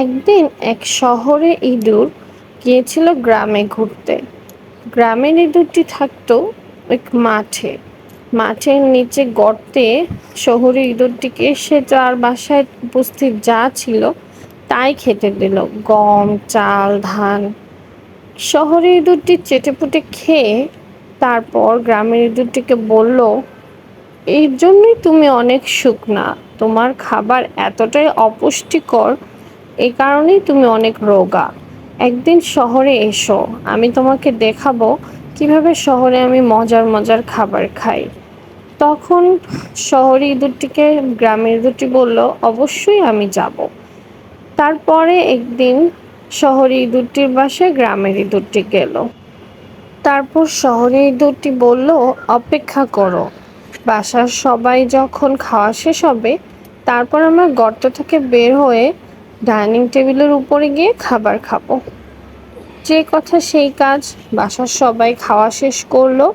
একদিন এক শহরে ইঁদুর গিয়েছিল গ্রামে ঘুরতে। গ্রামের ইঁদুরটি থাকতো এক মাঠে। মাঠের নিচে গর্তে শহরে ইঁদুরটিকে সে তার বাসায় উপস্থিত যা ছিল তাই খেতে দিল। গম, চাল, ধান। শহরে ইঁদুরটি চেটেপুটে খেয়ে তারপর গ্রামের ইঁদুরটিকে বলল এই জন্যই তুমি অনেক শুকনা। তোমার খাবার এতটাই অপুষ্টিকর এই কারণেই তুমি অনেক রোগা। একদিন শহরে এসো, আমি তোমাকে দেখাবো কীভাবে শহরে আমি মজার মজার খাবার খাই। তখন শহরে ইঁদুরটিকে গ্রামের ইঁদুরটি বলল, অবশ্যই আমি যাব। তারপরে একদিন শহরে ইঁদুরটির বাসায় গ্রামের ইঁদুরটি গেল। তারপর শহরে ইঁদুরটি বলল, অপেক্ষা করো। বাসার সবাই যখন খাওয়া শেষ হবে, তারপর আমরা গর্ত থেকে বের হয়ে ডাইনিং টেবিলের উপরে গিয়ে খাবার খাব। যে কথা সেই কাজ। বাসার সবাই খাওয়া শেষ করল।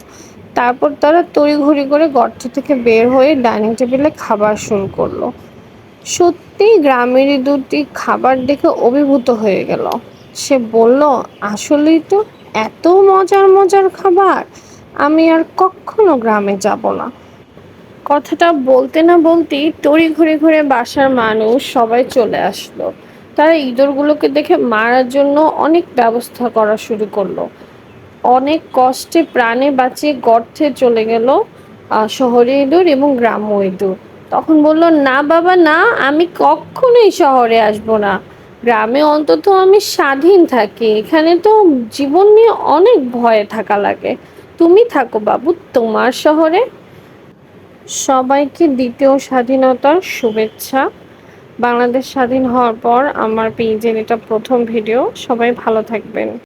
তারপর তারা তড়িঘড়ি করে গর্ত থেকে বের হয়ে ডাইনিং টেবিলে খাবার শুরু করল। সত্যি গ্রামের দুটি খাবার দেখে অভিভূত হয়ে গেল। সে বলল, আসলেই তো এত মজার মজার খাবার। আমি আর কখনো গ্রামে যাব না। কথাটা বলতে না বলতেই তড়ি ঘুরে ঘুরে বাসার মানুষ সবাই চলে আসলো। তারা ইঁদুরগুলোকে দেখে মারার জন্য অনেক ব্যবস্থা করা শুরু করল। অনেক কষ্টে প্রাণে বাঁচিয়ে গর্তে চলে গেল শহরে ইঁদুর এবং গ্রাম্য ইঁদুর। তখন বলল, না বাবা, না, আমি কখনোই শহরে আসব না। গ্রামে অন্তত আমি স্বাধীন থাকি। এখানে তো জীবন নিয়ে অনেক ভয়ে থাকা লাগে। তুমি থাকো বাবু, তোমার শহরে সবাইকে দ্বিতীয় স্বাধীনতার শুভেচ্ছা। বাংলাদেশ স্বাধীন হওয়ার পর আমার পেজের এটা প্রথম ভিডিও। সবাই ভালো থাকবেন।